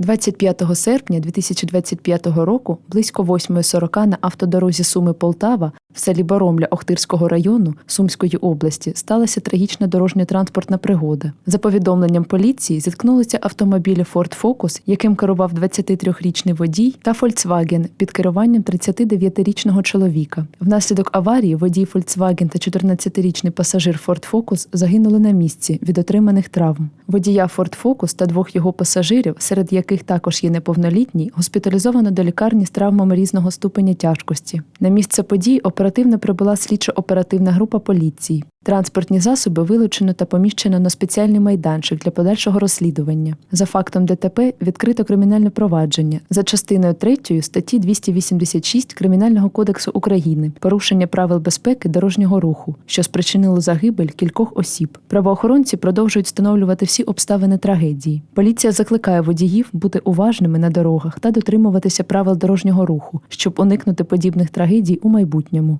25 серпня 2025 року близько 8.40 на автодорозі Суми Полтава в селі Боромля Охтирського району Сумської області сталася трагічна дорожньо-транспортна пригода. За повідомленням поліції зіткнулися автомобілі Ford Focus, яким керував 23-річний водій, та Volkswagen під керуванням 39-річного чоловіка. Внаслідок аварії водій Volkswagen та 14-річний пасажир Ford Focus загинули на місці від отриманих травм. Водія Ford Focus та двох його пасажирів, серед яких також є неповнолітній, госпіталізовано до лікарні з травмами різного ступеня тяжкості. На місце подій оперативно прибула слідчо-оперативна група поліції. Транспортні засоби вилучено та поміщено на спеціальний майданчик для подальшого розслідування. За фактом ДТП відкрито кримінальне провадження за частиною 3 статті 286 Кримінального кодексу України порушення правил безпеки дорожнього руху, що спричинило загибель кількох осіб. Правоохоронці продовжують встановлювати всі обставини трагедії. Поліція закликає водіїв бути уважними на дорогах та дотримуватися правил дорожнього руху, щоб уникнути подібних трагедій у майбутньому.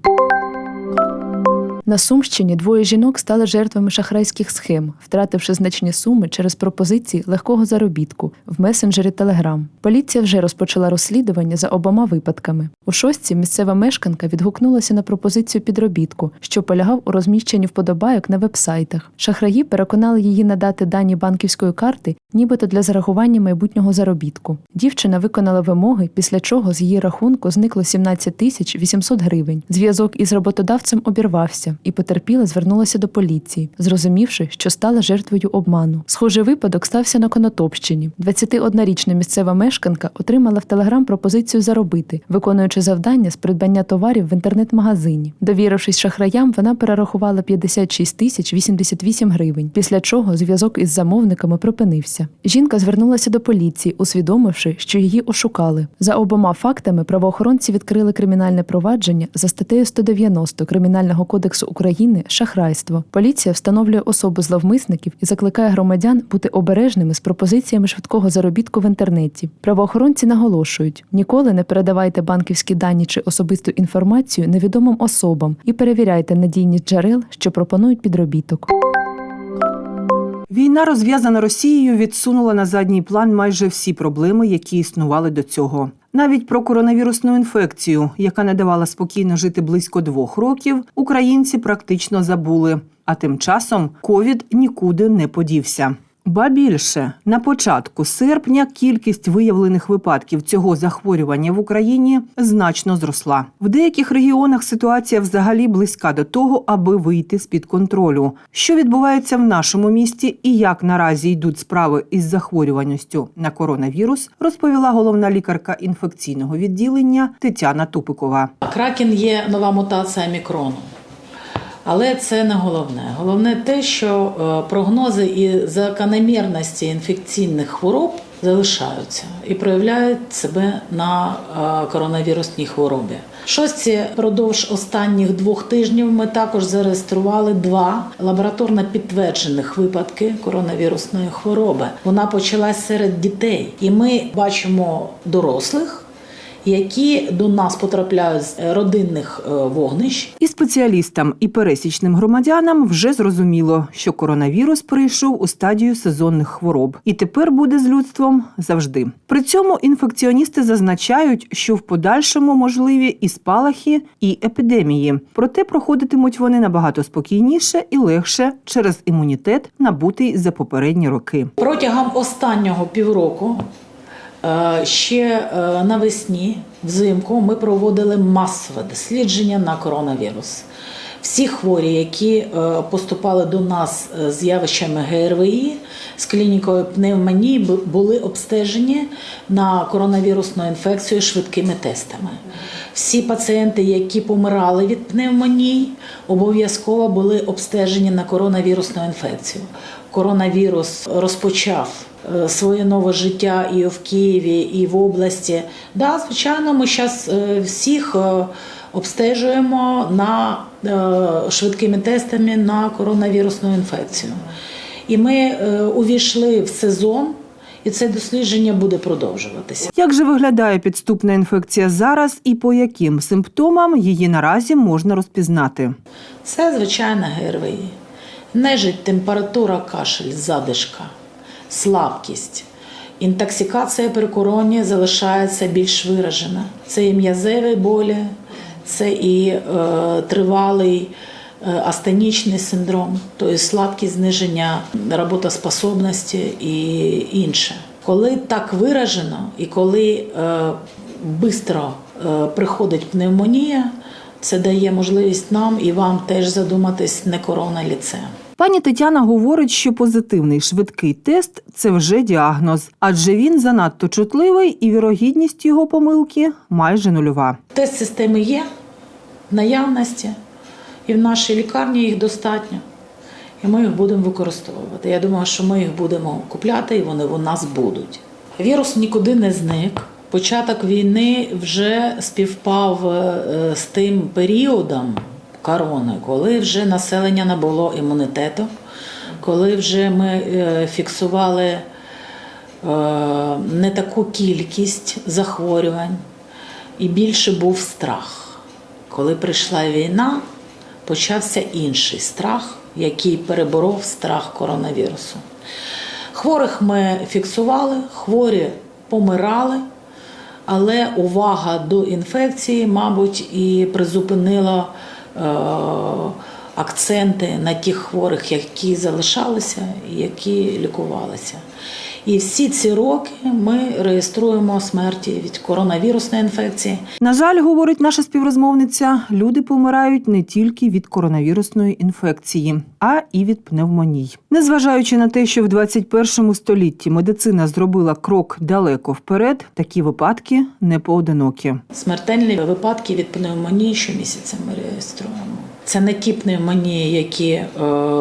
На Сумщині двоє жінок стали жертвами шахрайських схем, втративши значні суми через пропозиції легкого заробітку в месенджері Телеграм. Поліція вже розпочала розслідування за обома випадками. У шостці місцева мешканка відгукнулася на пропозицію підробітку, що полягав у розміщенні вподобайок на вебсайтах. Шахраї переконали її надати дані банківської карти, нібито для зарахування майбутнього заробітку. Дівчина виконала вимоги, після чого з її рахунку зникло 17 тисяч 800 гривень. Зв'язок із роботодавцем обірвався, і потерпіла звернулася до поліції, зрозумівши, що стала жертвою обману. Схожий випадок стався на Конотопщині. 21-річна місцева мешканка отримала в телеграм пропозицію заробити, виконуючи завдання з придбання товарів в інтернет-магазині. Довірившись шахраям, вона перерахувала 56 тисяч 88 гривень, після чого зв'язок із замовниками припинився. Жінка звернулася до поліції, усвідомивши, що її ошукали. За обома фактами правоохоронці відкрили кримінальне провадження за статтею 190 Кримінального кодексу України шахрайство. Поліція встановлює особу зловмисників і закликає громадян бути обережними з пропозиціями швидкого заробітку в інтернеті. Правоохоронці наголошують: ніколи не передавайте банківські дані чи особисту інформацію невідомим особам і перевіряйте надійність джерел, що пропонують підробіток. Війна, розв'язана Росією, відсунула на задній план майже всі проблеми, які існували до цього. Навіть про коронавірусну інфекцію, яка не давала спокійно жити близько двох років, українці практично забули. А тим часом ковід нікуди не подівся. Ба більше на початку серпня кількість виявлених випадків цього захворювання в Україні значно зросла. В деяких регіонах ситуація взагалі близька до того, аби вийти з під контролю. Що відбувається в нашому місті і як наразі йдуть справи із захворюваністю на коронавірус, розповіла головна лікарка інфекційного відділення Тетяна Тупикова. Кракен є нова мутація мікрону. Але це не головне. Головне те, що е, прогнози і закономірності інфекційних хвороб залишаються і проявляють себе на е, коронавірусній хворобі. Шості продовж останніх двох тижнів ми також зареєстрували два лабораторно підтверджених випадки коронавірусної хвороби. Вона почалась серед дітей, і ми бачимо дорослих. Які до нас потрапляють з родинних е, вогнищ, І спеціалістам, і пересічним громадянам вже зрозуміло, що коронавірус прийшов у стадію сезонних хвороб і тепер буде з людством завжди. При цьому інфекціоністи зазначають, що в подальшому можливі і спалахи, і епідемії. Проте проходитимуть вони набагато спокійніше і легше через імунітет, набутий за попередні роки. Протягом останнього півроку, е, ще е, навесні, взимку, ми проводили масове дослідження на коронавірус. Всі хворі, які е, поступали до нас е, з явищами ГРВІ, з клінікою пневмонії, були обстежені на коронавірусну інфекцію швидкими тестами. Всі пацієнти, які помирали від пневмонії, обов'язково були обстежені на коронавірусну інфекцію. Коронавірус розпочав е, своє нове життя і в Києві, і в області. Да, звичайно, ми зараз всіх е, обстежуємо на е, швидкими тестами на коронавірусну інфекцію. І ми е, увійшли в сезон, і це дослідження буде продовжуватися. Як же виглядає підступна інфекція зараз і по яким симптомам її наразі можна розпізнати? Це звичайна ГРВІ. Нежить температура, кашель, задишка, слабкість, Інтоксикація при короні залишається більш виражена. Це і м'язеві болі, це і е, тривалий е, астенічний синдром, тобто слабкість зниження роботоспособності і інше. Коли так виражено, і коли е, швидко е, приходить пневмонія, це дає можливість нам і вам теж задуматись не корона ліце. Пані Тетяна говорить, що позитивний швидкий тест це вже діагноз, адже він занадто чутливий і вірогідність його помилки майже нульова. Тест системи є в наявності, і в нашій лікарні їх достатньо. І ми їх будемо використовувати. Я думаю, що ми їх будемо купляти, і вони у нас будуть. Вірус нікуди не зник. Початок війни вже співпав е, з тим періодом корони, коли вже населення набуло імунітету, коли вже ми е, фіксували е, не таку кількість захворювань, і більше був страх. Коли прийшла війна, почався інший страх, який переборов страх коронавірусу. Хворих ми фіксували, хворі помирали, але увага до інфекції, мабуть, і призупинила акценти на тих хворих, які залишалися і які лікувалися. І всі ці роки ми реєструємо смерті від коронавірусної інфекції. На жаль, говорить наша співрозмовниця, люди помирають не тільки від коронавірусної інфекції, а і від пневмоній. Незважаючи на те, що в 21 столітті медицина зробила крок далеко вперед, такі випадки не поодинокі. Смертельні випадки від пневмонії щомісяця ми реєструємо. Це не ті пневмонії, які е,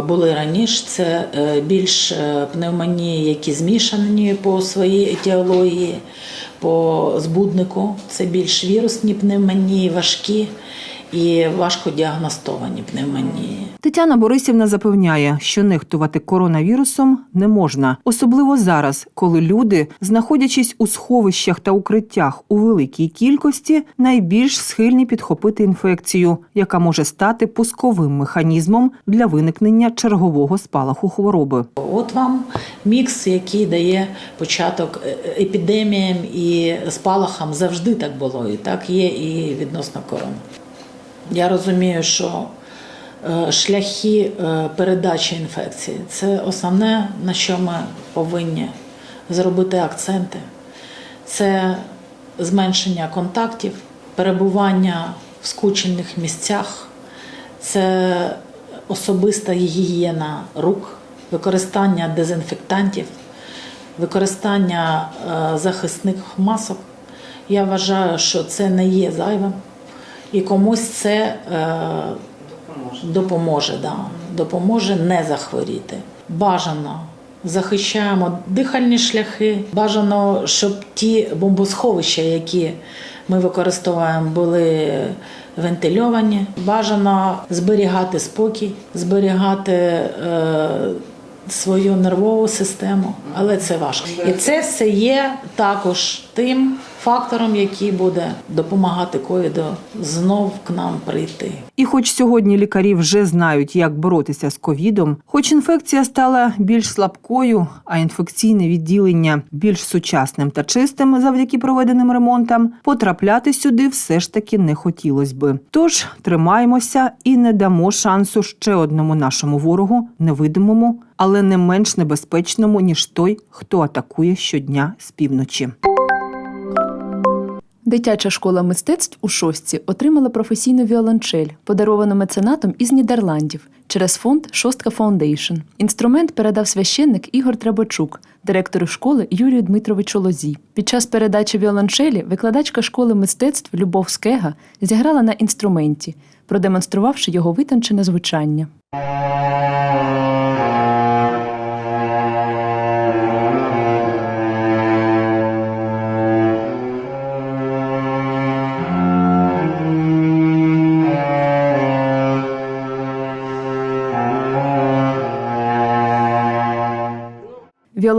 були раніше, це е, більш е, пневмонії, які змішані по своїй етіології, по збуднику. Це більш вірусні пневмонії, важкі і важко діагностовані пневмонії. Тетяна Борисівна запевняє, що нехтувати коронавірусом не можна, особливо зараз, коли люди, знаходячись у сховищах та укриттях у великій кількості, найбільш схильні підхопити інфекцію, яка може стати пусковим механізмом для виникнення чергового спалаху хвороби. От вам мікс, який дає початок е, епідеміям і спалахам. Завжди так було, і так є і відносно корони. Я розумію, що е, шляхи е, передачі інфекції це основне, на що ми повинні зробити акценти. Це зменшення контактів, перебування в скучених місцях, це особиста гігієна рук, використання дезінфектантів, використання е, захисних масок. Я вважаю, що це не є зайвим. І комусь це е, допоможе, да, допоможе не захворіти. Бажано захищаємо дихальні шляхи. Бажано, щоб ті бомбосховища, які ми використовуємо, були вентильовані. Бажано зберігати спокій, зберігати е, свою нервову систему, але це важко. І це все є також тим фактором, який буде допомагати ковіду знов к нам прийти. І хоч сьогодні лікарі вже знають, як боротися з ковідом, хоч інфекція стала більш слабкою, а інфекційне відділення більш сучасним та чистим завдяки проведеним ремонтам, потрапляти сюди все ж таки не хотілось би. Тож тримаємося і не дамо шансу ще одному нашому ворогу, невидимому, але не менш небезпечному ніж той, хто атакує щодня з півночі. Дитяча школа мистецтв у шостці отримала професійну віолончель, подаровану меценатом із Нідерландів через фонд Шостка Фаундейшн. Інструмент передав священник Ігор Требочук, директору школи Юрію Дмитровичу Лозі. Під час передачі віолончелі викладачка школи мистецтв Любов Скега зіграла на інструменті, продемонструвавши його витончене звучання.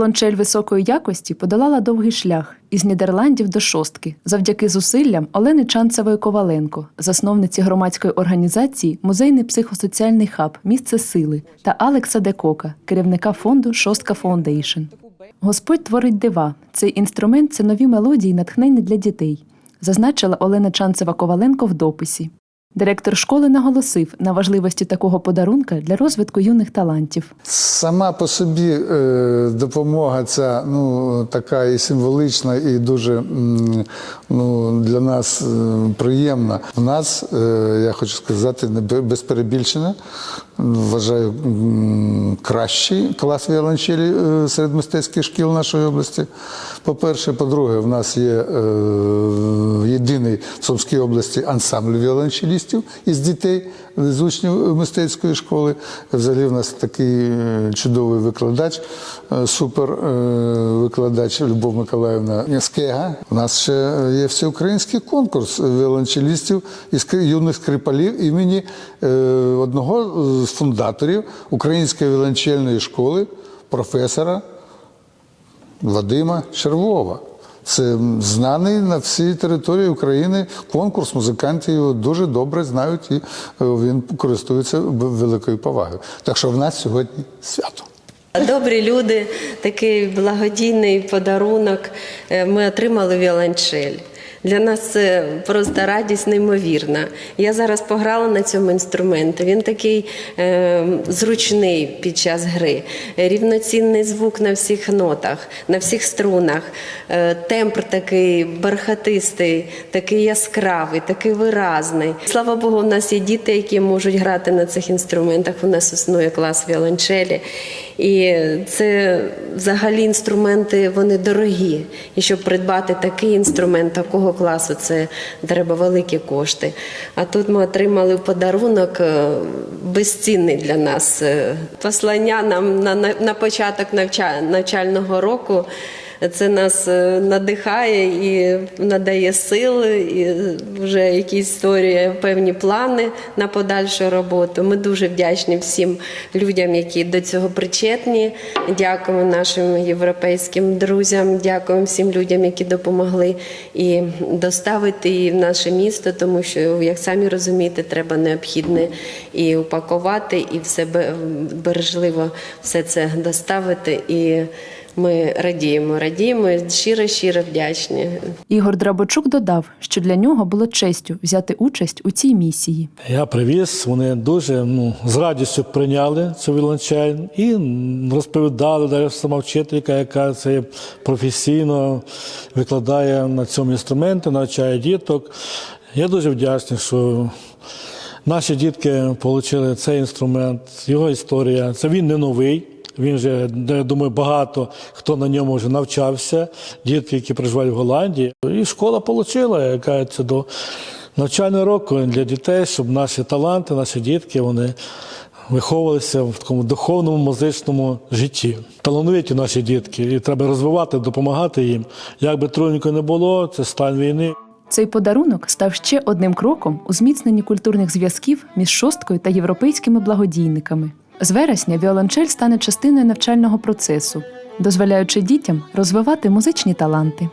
Віолончель високої якості подолала довгий шлях із Нідерландів до шостки завдяки зусиллям Олени Чанцевої Коваленко, засновниці громадської організації Музейний психосоціальний хаб Місце сили та Алекса Декока, керівника фонду Шостка Фаундейшн. Господь творить дива. Цей інструмент це нові мелодії, натхнення для дітей, зазначила Олена Чанцева Коваленко в дописі. Директор школи наголосив на важливості такого подарунка для розвитку юних талантів. Сама по собі е, допомога ця ну, така і символічна, і дуже ну, для нас е, приємна. У нас, е, я хочу сказати, без перебільшення, вважаю, кращий клас віолончелі е, серед мистецьких шкіл нашої області. По-перше, по-друге, в нас є е, єдиний в Сумській області ансамбль віолончелістів із дітей з учнів мистецької школи. Взагалі в нас такий е, чудовий викладач, е, супер е, викладач Любов Миколаївна Скега. У нас ще є всеукраїнський конкурс віолончелістів і юних скрипалів імені е, одного з фундаторів Української віолончельної школи, професора Вадима Червова. Це знаний на всій території України конкурс. Музиканти його дуже добре знають і е, він користується великою повагою. Так що в нас сьогодні свято. Добрі люди, такий благодійний подарунок. е, Ми отримали віолончель. Для нас це просто радість неймовірна. Я зараз пограла на цьому інструменті. Він такий е, зручний під час гри, рівноцінний звук на всіх нотах, на всіх струнах. Е, тембр такий бархатистий, такий яскравий, такий виразний. Слава Богу, у нас є діти, які можуть грати на цих інструментах. У нас існує клас віолончелі. І це взагалі інструменти вони дорогі. І щоб придбати такий інструмент такого класу, це треба великі кошти. А тут ми отримали подарунок е, безцінний для нас е, послання нам на, на, на початок навча, навчального року. Це нас е, надихає і надає сили, і вже якісь створює певні плани на подальшу роботу. Ми дуже вдячні всім людям, які до цього причетні. Дякуємо нашим європейським друзям, дякуємо всім людям, які допомогли і доставити її в наше місто, тому що, як самі розумієте, треба необхідне і упакувати, і все бе- бережливо все це доставити. І ми радіємо, радіємо, щиро, щиро вдячні. Ігор Драбочук додав, що для нього було честю взяти участь у цій місії. Я привіз, вони дуже ну, з радістю прийняли цю віолончель і розповідали, навіть сама вчителька, яка це професійно викладає на цьому інструменті, навчає діток. Я дуже вдячний, що наші дітки отримали цей інструмент, його історія. Це він не новий. Він вже, я думаю, багато хто на ньому вже навчався, дітки, які проживають в Голландії. І школа отримала, яка це до навчального року для дітей, щоб наші таланти, наші дітки, вони виховувалися в такому духовному музичному житті. Талановиті наші дітки, і треба розвивати, допомагати їм. Як би трудненько не було, це стан війни. Цей подарунок став ще одним кроком у зміцненні культурних зв'язків між шосткою та європейськими благодійниками. З вересня віолончель стане частиною навчального процесу, дозволяючи дітям розвивати музичні таланти.